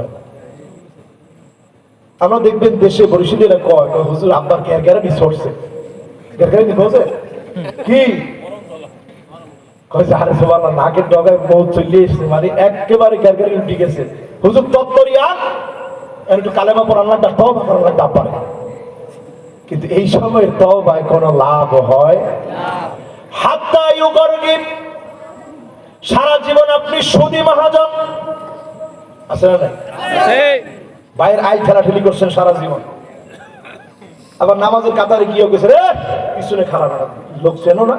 হয় না। আমরা দেখবেন দেশে কয় হুজুর, আব্বার মিস কি? কয় যে, আরে নাকের ডগায় মানে একেবারে উঠে গেছে হুজুর একটু কালেমা পড়ার তবা করার লাগবে আব্বারে। কিন্তু এই সময় তবায় কোনো লাভ হয়? হাত্তা সারা জীবন আপনি সুদী মহাজন। না নাই? ভাইয়ের আই ঠেলাঠেলি করছেন সারা জীবন। আবার নামাজের কাতারে গিয়ে গেছে রে পিছনে খারাপ লোক চেনো না?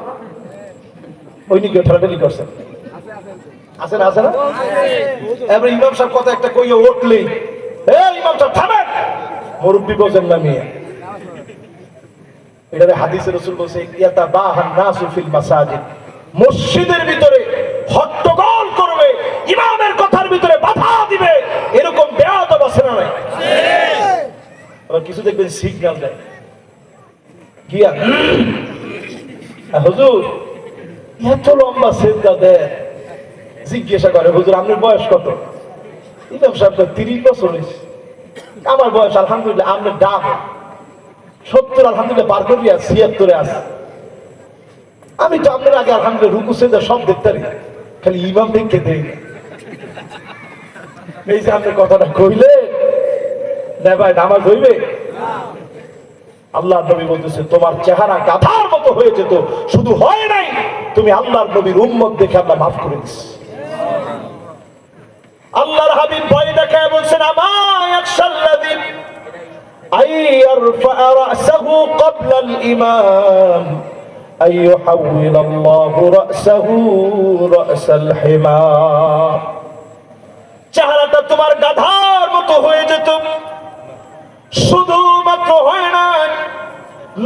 ওই নিয়ে কেউ ঠেলাঠেলি করছেন। আছে না আছে না? এবার ইমাম সাহেব কথা একটা কইয়া উঠলেই এ ইমাম সাহেব থামেন! মুরব্বী বোঝেন না মেয়ে। এটারে হাদিসে রসুল বলছে ইয়াতা বাহান নাসু ফিল মাসাজিদ। মসজিদের ভিতরে হট্টগোল করবে ইমামের কথার ভিতরে বাধা দিবে এরকম বেয়াদব আছে না নাই আবার কিছু দেখবেন সিগন্যাল দেয় আহ, হুজুর এত লম্বা সেজদা দেয় জিজ্ঞাসা করে হুজুর আপনার বয়স কত ইমাম সাহেব তিরিশ বছর আমার বয়স আলহামদুলিল্লাহ আপনার ডাক সত্তর আলহামদুলিল্লাহ পার করিয়া ছিয়াত্তরে আছে আমি তো আপনার আগে আলহামদুলিল্লাহ রুকু সেজদা সব দেখতে পারি খালি ইমাম দেখতে দেই এই যে আপনি কথাটা কইলে না ভাই নামাজ হইবে আল্লাহ নবী বলতেছে তোমার চেহারা গাধার মতো হয়ে যেত শুধু হয় নাই তুমি আল্লাহর নবীর উম্মত দেখে আল্লাহ মাফ করে দিস আল্লাহর হাবিব ভয় দেখায় বলছেন আমার একসাল্লাদিন أن يرفع رأسه قبل الإمام أن يحول الله رأسه رأس الحمار চেহারাটা তোমার গাধার মতো হয়ে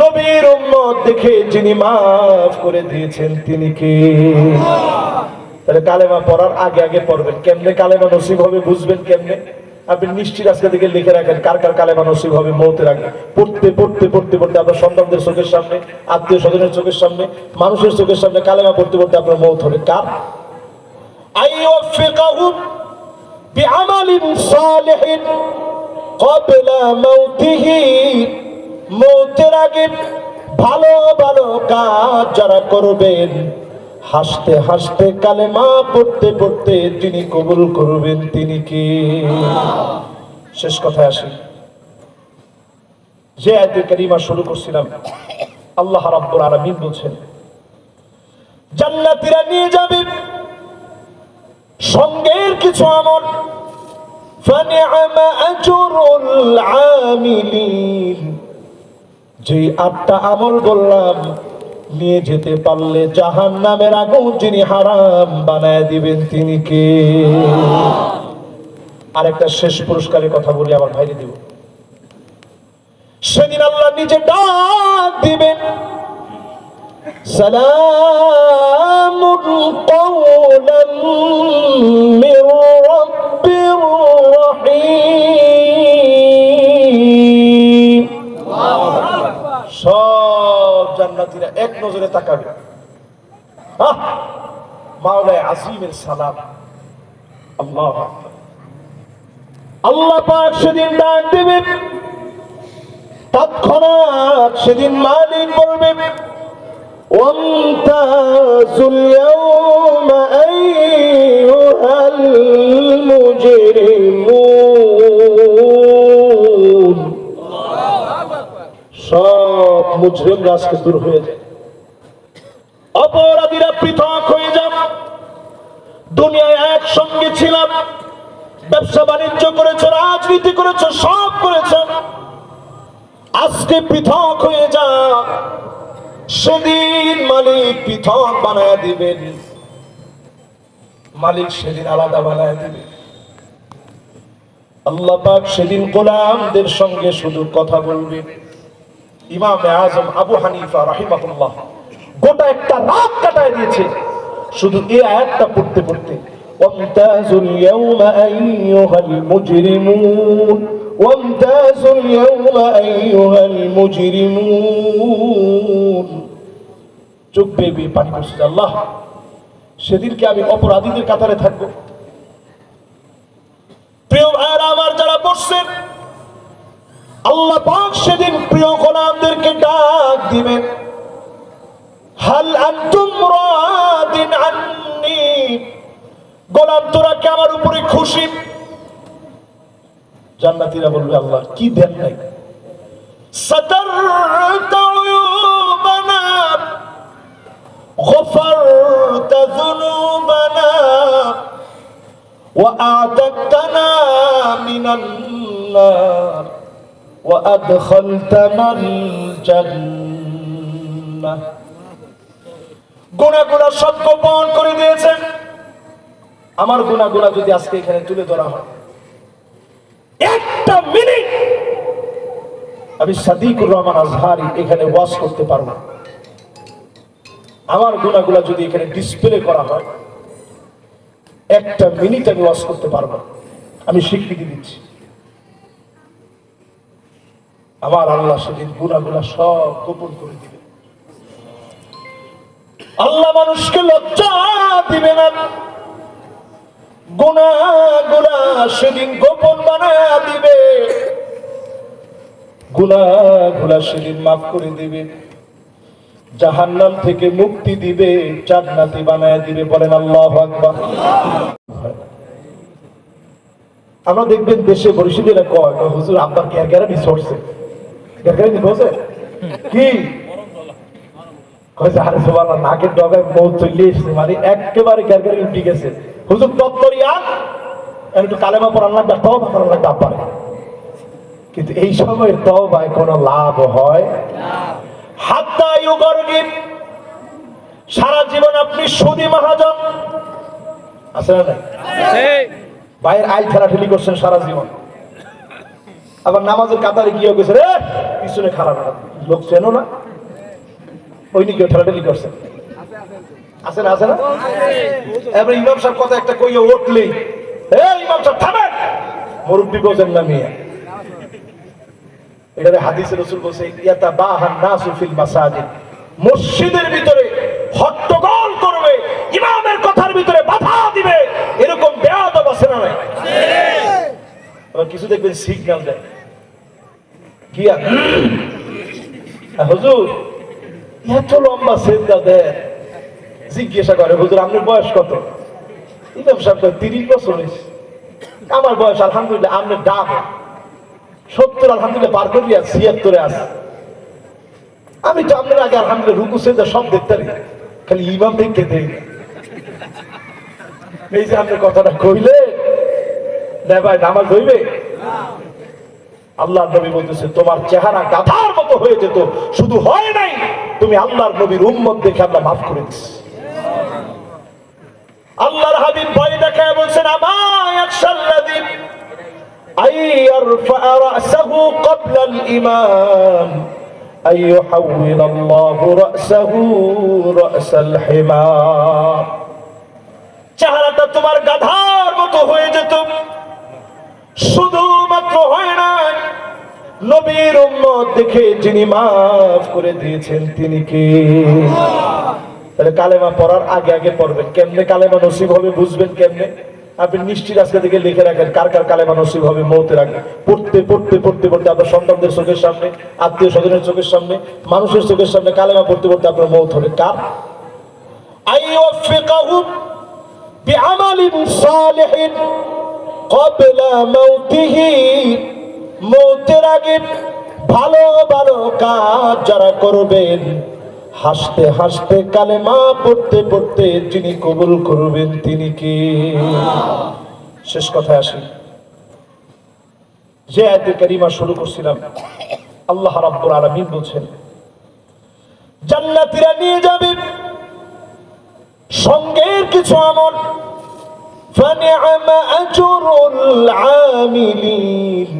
নবীর উম্মত দেখে যিনি মাফ করে দিয়েছেন, তিনি কে? তাহলে কালেমা পড়ার আগে আগে পড়বেন। কেমনে কালেমা নসিব হবে বুঝবেন কেমনে? আপনি নিশ্চিত আজকে দিকে লিখে রাখেন, কার কার কালেমা নসিব হবে মৌতের রাখেন পড়তে পড়তে পড়তে পড়তে আপনার সন্তানদের চোখের সামনে, আত্মীয় স্বজনের চোখের সামনে, মানুষের চোখের সামনে কালেমা পড়তে পড়তে আপনার মৌত হবে। কার? বিআমালিন সালিহিন ক্বাবলা মাউতিহি। মৌতের আগে ভালো ভালো কাজ যারা করবেন, হাসতে হাসতে কালে মা পড়তে পড়তে তিনি কবুল করবেন তিনি কি? শেষ কথায় আসি। যে আয়তিমা শুরু করছিলাম, আল্লাহ রাব্বুল আলামিন বলছেন, জান্নাতিরা নিয়ে যাবে সঙ্গের কিছু আমল। ফানিআমা আজরুল আমিলিন। যে আটটা আমল বললাম নিয়ে যেতে পারলে জাহান নামের আগুন যিনি হারাম বানায় দিবেন তিনি কে আরেকটা শেষ পুরস্কারের কথা বলি আমার ভাইরে দিব সেদিন আল্লাহ নিজে ডাক দিবেন سلام قولا من رب رحيم জান্নাতিরা এক নজরে তাকাবে। মাওলায় আজিমের সালাম। আল্লাহ আল্লাহ পাক সেদিন ডাক তৎক্ষণাৎ সেদিন মালিক বলবে ওয়ান্তাজুল ইয়াউমা মুজরিমরা আজকে দূর হয়ে যায়। অপরাধীরা পৃথক হয়ে যান। দুনিয়ায় একসঙ্গে ছিলাম। ব্যবসা বাণিজ্য করেছে, রাজনীতি করেছে, সব করেছে। আজকে পৃথক হয়ে যা সেদিন মালিক পৃথক বানায় দিবেন। মালিক সেদিন আলাদা বানায় দিবেন আল্লাহ পাক সেদিন গোলামদের সঙ্গে শুধু কথা বলবে ইমাম আজম আবু হানিফা রাহিমাহুল্লাহ গোটা একটা রাত কাটায় দিয়েছে শুধু এই আয়াতটা পড়তে পড়তে وامتازوا اليوم أيها المجرمون وامتازوا اليوم أيها المجرمون চোখ বেয়ে বেয়ে পানি করছে আল্লাহ সেদিনকে আমি অপরাধীদের কাতারে থাকবো প্রিয় ভাইরা করছেন আল্লাহ পাক সেদিন প্রিয় গোলামদেরকে ডাক দিবেন হাল আনতুম রাদিন আন্নি গোলাম তোরা কি আমার উপরে খুশি জান্নাতীরা বলবে আল্লাহ কি দেন নাই سترت عيوبنا غفرت ذنوبنا وأعتقتنا من النار وأدخلتنا الجنة গুণাগুলা সব গোপন করে দিয়েছেন আমার গুণাগুলা যদি আজকে এখানে তুলে ধরা হয় একটা মিনিট আমি সাদিকুর রহমান আজহারি এখানে ওয়াশ করতে পারবো না। আমার গুণাগুলা যদি এখানে ডিসপ্লে করা হয় একটা মিনিট আমি ওয়াশ করতে পারবো না। আমি স্বীকৃতি দিচ্ছি আমার আল্লাহ সেদিন গুণাগুলা সব গোপন করে দিবে। আল্লাহ মানুষকে লজ্জা দিবে না। গুণাগুলা সেদিন গোপন বানায় দিবে। গুনাহগুলা সেদিন মাফ করে দিবে। জাহান্নাম থেকে মুক্তি দিবে, জান্নাতি বানায় দিবে বলেন আল্লাহ আকবার। আমরা দেখবেন দেশে বরিশালীরা কয় হুজুর আব্বার কেয়ার গ্যারামি সরছে কি? আরে নাকের ডগায় মৌ চলে এসছে মানে একেবারে উঠে গেছে। হুজুর একটু কালেমা পড়ান লাগবে তবা পড়ান লাগবে কিন্তু এই সময় তবায় কোনো লাভ হয়? হাত্তা সারা জীবন আপনি সুদী মহাজন। আছে না ভাইয়ের আইল ঠেলাঠেলি করছেন সারা জীবন। আবার নামাজের কাতারে গিয়ে গেছে রে? পিছনে খারাপ লোক চেনো না? ওই নিয়ে ঠেলাঠেলি করছেন আছে না আছে না? এবার ইমাম সাহেব কথা একটা কইয়া এ, ইমাম সাহেব, থামেন! না, মিয়া। এটারে হাদিসে রসুল বলছে ইয়াতা বাহান নাসু ফিল মাসাজিদ। মসজিদের ভিতরে হট্টগোল করবে, ইমামের কথার ভিতরে বাধা দিবে। এরকম বেয়াদব আছে না কিছু দেখবেন সিগন্যাল দেয়। হুজুর, এত লম্বা সেজদা দেয় জিজ্ঞাসা করে, হুজুর, আপনার বয়স কত? ইমাম সাহেব তিরিশ বছর আমার বয়স, আলহামদুলিল্লাহ, আপনার ডাক সত্তর, আলহামদুলিল্লাহ, পার করি আর ছিয়াত্তরে আছে। আমি তো আপনার আগে, আলহামদুলিল্লাহ, রুকু, সেজদা সব দেখতে খালি ইমাম দেখতে দেই এই যে আপনি কথাটা কইলে না নামাজ হইবে? আল্লাহ নবী বলতেছে তোমার চেহারা গাধার মতো হয়ে যেত শুধু হয় নাই তুমি আল্লাহর নবীর উম্মত দেখে আল্লাহ মাফ করে দিচ্ছে আল্লাহর হাবিব ভয় দেখায় বলছেন আমার একসাল্লাদিন أن يرفع رأسه قبل الإمام أن يحول الله رأسه رأس الحمار চেহারাটা তোমার গাধার মতো হয়ে যেত শুধুমাত্র হয় না নবীর উম্মত দেখে যিনি মাফ করে দিয়েছেন, তিনি কে? তাহলে কালেমা পড়ার আগে আগে পড়বেন। কেমনে কালেমা নসিব হবে বুঝবেন কেমনে? আপনি নিশ্চিত আজকে থেকে লিখে রাখেন কার কার কালেমা নসিব হবে মৌতের আগে পড়তে পড়তে পড়তে পড়তে আপনার সন্তানদের চোখের সামনে, আত্মীয় স্বজনের চোখের সামনে, মানুষের চোখের সামনে কালেমা পড়তে পড়তে আপনার মৌত হবে। কার? বিআমালিন সালিহিন ক্বাবলা মাউতিহি। মৌতের আগে ভালো ভালো কাজ যারা করবেন, হাসতে হাসতে কালে মা পড়তে পড়তে যিনি কবুল করবেন তিনি কি? শেষ কথা আসি। যে এত কারিমা শুরু করছিলাম, আল্লাহ রাব্বুল আলামিন বলছেন, জান্নাতীরা নিয়ে যাবে সঙ্গের কিছু আমল। ফানিআমা আজরুল আমিলিন।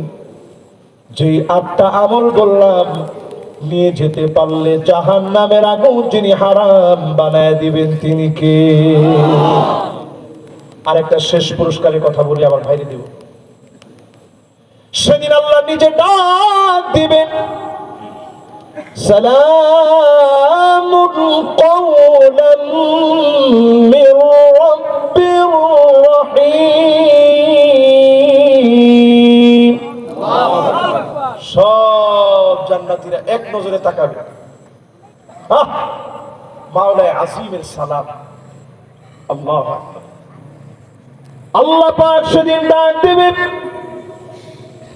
যে আটটা আমল বললাম নিয়ে যেতে পারলে জাহান নামের আগুন যিনি হারাম বানায় দিবেন তিনি কে আর একটা শেষ পুরস্কারের কথা বলি আমার ভাইরে দিব সেদিন আল্লাহ নিজে ডাক দিবেন سلام قولا من رب رحيم সব জান্নাতিরা এক নজরে তাকাবে। মাওলায় আসিমের সালাম। আল্লাহ আল্লাহ পাক সেদিন ডাক দেবেন।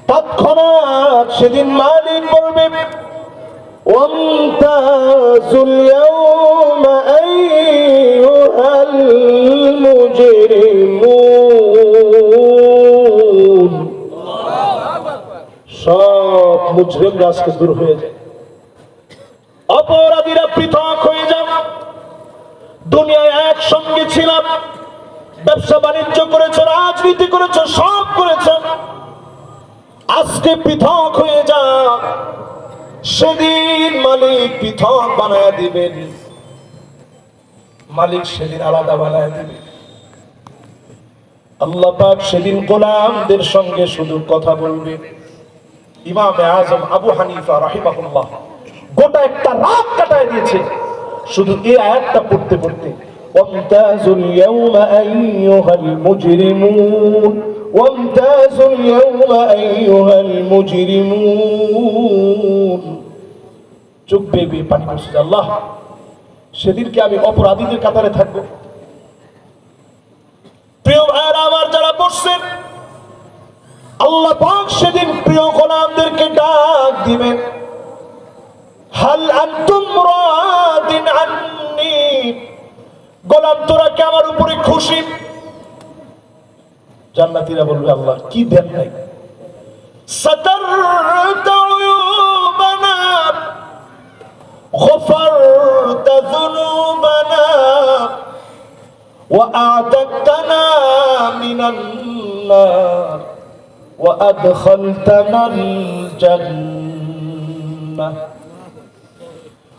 তৎক্ষণাৎ সেদিন মালিক বলবে ওয়ান্তাজুল ইয়াউমা আইয়ুহাল মুজরিমুন। মুজরিমরা আজকে দূর হয়ে যায়। অপরাধীরা পৃথক হয়ে যান। দুনিয়ায় একসঙ্গে ছিলাম। ব্যবসা বাণিজ্য করেছে, রাজনীতি করেছে, সব করেছে। আজকে পৃথক হয়ে যা সেদিন মালিক পৃথক বানায় দিবেন। মালিক সেদিন আলাদা বানায় দিবেন। আল্লাহ পাক সেদিন গোলামদের সঙ্গে শুধু কথা বলবে ইমাম আজম আবু হানিফা রাহিমাহুল্লাহ গোটা একটা রাত কাটায় দিয়েছে শুধু এই আয়াতটা পড়তে পড়তে وامتازوا اليوم أيها المجرمون وامتازوا اليوم أيها المجرمون চোখ বেয়ে বেয়ে পানি পড়ছে আল্লাহ সেদিনকে আমি অপরাধীদের কাতারে থাকবো প্রিয় ভাইয়েরা আমার যারা বসছেন আল্লাহ পাক সেদিন প্রিয় গোলামদেরকে ডাক দিবেন হাল আনতুম রাদিন আন্নি গোলাম তোরা কি আমার উপরে খুশি জান্নাতীরা বলবে আল্লাহ কি দেন নাই سترت عيوبنا غفرت ذنوبنا وأعددتنا من النار وأدخلتنا الجنة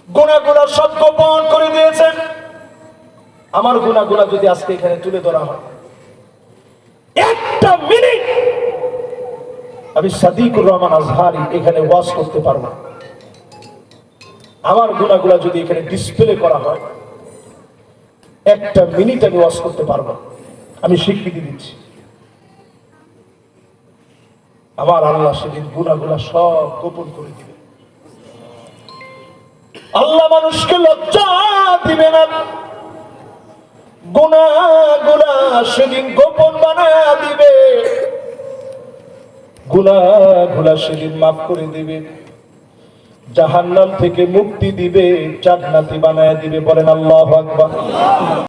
গুণাগুলা সব গোপন করে দিয়েছেন আমার গুণাগুলা যদি আজকে এখানে তুলে ধরা হয় একটা মিনিট আমি সাদিকুর রহমান আজহারি এখানে ওয়াজ করতে পারবো না। আমার গুণাগুলা যদি এখানে ডিসপ্লে করা হয় একটা মিনিট আমি ওয়াজ করতে পারবো না। আমি স্বীকৃতি দিচ্ছি আমার আল্লাহ সেদিন গুণাগুলা সব গোপন করে দিবে। আল্লাহ মানুষকে লজ্জা দিবে না। গুণাগুলা সেদিন গোপন বানায় দিবে। গুণাগুলা সেদিন মাফ করে দিবে। জাহান্নাম থেকে মুক্তি দিবে, জান্নাতি বানায় দিবে, বলেন আল্লাহ আকবার।